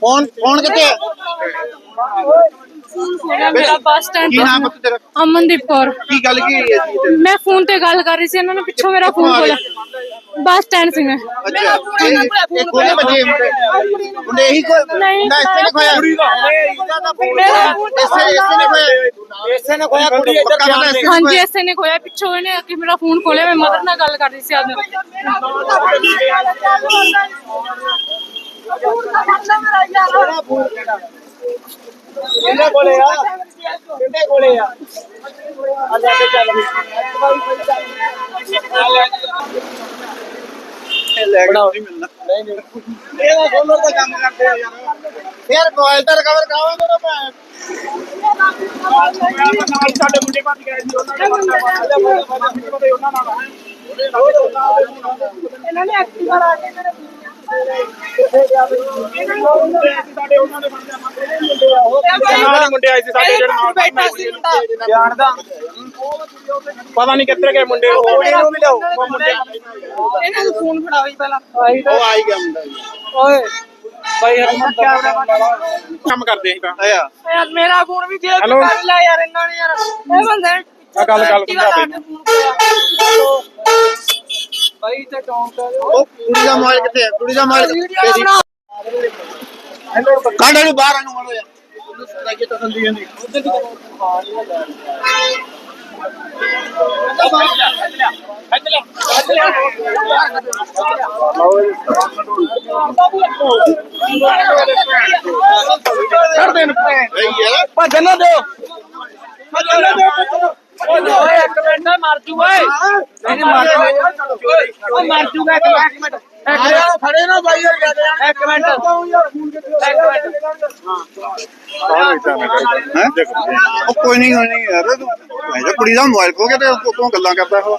Phone phone ਕਿੱਥੇ ਆ ਮੇਰਾ ਬੱਸ ਸਟੈਂਡ ਕੀ ਨਾਮ ਹੈ ਤੇਰਾ? ਅਮਨਦੀਪ ਕੌਰ। ਕੀ ਗੱਲ ਕੀ ਹੋਈ ਹੈ ਜੀ ਮੈਂ ਫੋਨ ਤੇ ਗੱਲ ਕਰ ਰਹੀ ਸੀ ਇਹਨਾਂ ਨੇ ਪਿੱਛੋਂ ਮੇਰਾ ਫੋਨ ਖੋਲਿਆ। ਬੱਸ ਸਟੈਂਡ ਸੀ ਮੈਂ। ਅੱਛਾ ਇਹ- ਇਹ ਕੋਨੇ ਬੱਜੇ ਮੁੰਡੇ ਮੁੰਡੇ ਇਹੀ ਕੋ ਨਹੀਂ, ਨਾ ਇਸੇ ਨੇ ਖੋਇਆ। ਮੇਰਾ ਇਸੇ ਇਸੇ ਨੇ ਖੋਇਆ। ਇਸੇ ਨੇ ਖੋਇਆ ਕੁੜੀ ਇੱਧਰ ਧਿਆਨ ਦੇ। ਹਾਂਜੀ ਐਸੇ ਨੇ ਖੋਇਆ। ਪਿੱਛੋਂ ਇਹਨੇ ਆ ਕੇ ਮੇਰਾ ਫੋਨ ਖੋਲਿਆ। ਮੈਂ ਮਦਰ ਨਾਲ ਗੱਲ ਕਰ ਰਹੀ ਸੀ ਆਦ ਕਿੰਨੇ ਕੋਲੇ ਆ ਕਿੰਨੇ ਕੋਲੇ ਆ ਆ ਲੈ ਕੇ ਚੱਲ ਬਣਾਓ ਨਹੀਂ ਮਿਲਣਾ ਨਹੀਂ ਨਹੀਂ ਇਹਦਾ ਸੋਲਰ ਦਾ ਕੰਮ ਕਰਦੇ ਆ ਯਾਰ ਯਾਰ ਮੋਬਾਈਲ ਤਾਂ ਰਿਕਵਰ ਕਰਾਵਾਂਗੇ ਨਾ ਮੈਂ ਨਾਲ ਨਾਲ ਮੁੰਡੇ ਆਏ ਸੀ ਸਾਡੇ ਜਿਹੜੇ ਨਾਲ ਬੈਠਾ ਸੀ ਮੁੰਡਾ ਜਾਣਦਾ ਪਤਾ ਨਹੀਂ ਕਿੱਥੇ ਗਏ ਮੁੰਡੇ ਉਹ। ਇਹਨੂੰ ਵੀ ਲਿਆਓ ਉਹ ਮੁੰਡੇ ਇਹਨਾਂ ਨੂੰ ਫੋਨ ਫੜਾਓ ਜੀ ਪਹਿਲਾਂ। ਉਹ ਆਈ ਗਿਆ ਮੁੰਡਾ ਜੀ। ਓਏ। ਭਾਈ ਹਰਮਨ ਕੰਮ ਕਰਦੇ ਸੀ ਤਾਂ। ਆਇਆ ਯਾਰ ਮੇਰਾ ਫੋਨ ਵੀ ਦੇ Hello? ਕਰ ਲਿਆ ਯਾਰ ਇਹਨਾਂ ਨੇ ਯਾਰ। ਇਹ ਬੰਦੇ ਆ ਗੱਲ ਗੱਲ ਐਕਟਿਵਾ ਲਾ ਕੇ। ਭਾਈ ਤੇ ਟੌਂਕ ਉਹ ਕੁੜੀ ਦਾ ਮੋਬਾਈਲ ਕਿੱਥੇ ਹੈ ਕੁੜੀ ਦਾ ਵੀਡੀਓ ਬਣਾ। ਕਾਂਡਾ ਨੂੰ ਬਾਹਰ ਆਨੂੰ ਮਾਰੋ ਯਾਰ। ਉਹਨੂੰ ਸਲਾਈਏ ਤਾਂ ਸੰਦੀ ਜਾਂਦੀ ਛੱਡ ਦੇਣ ਨਹੀਂ ਯਾਰ ਭੱਜਣ ਨਾ ਦਿਓ ਭੱਜਣ ਨਾ ਦਿਓ ਓਏ ਇੱਕ ਮਿੰਟ ਮਰ ਜੂ ਓਏ। ਨਹੀਂ ਮਰ ਜੂ। ਓਏ ਮਰ ਜੂਗਾ ਇੱਕ ਮਿੰਟ ਇੱਕ ਮਿੰਟ। ਫੜੇ ਨਾ ਬਾਈ ਯਾਰ ਇੱਕ ਮਿੰਟ। ਇੱਕ ਮਿੰਟ। ਹੈ। ਉਹ ਕੋਈ ਨਹੀਂ ਕੋਈ ਨਹੀਂ ਯਾਰ। ਤੂੰ ਮੈਂ ਤਾਂ ਕੁੜੀ ਦਾ ਮੋਬਾਈਲ ਖੋ ਕੇ ਤੇ ਉਹ ਤੋਂ ਗੱਲਾਂ ਕਰਦਾ ਹੋ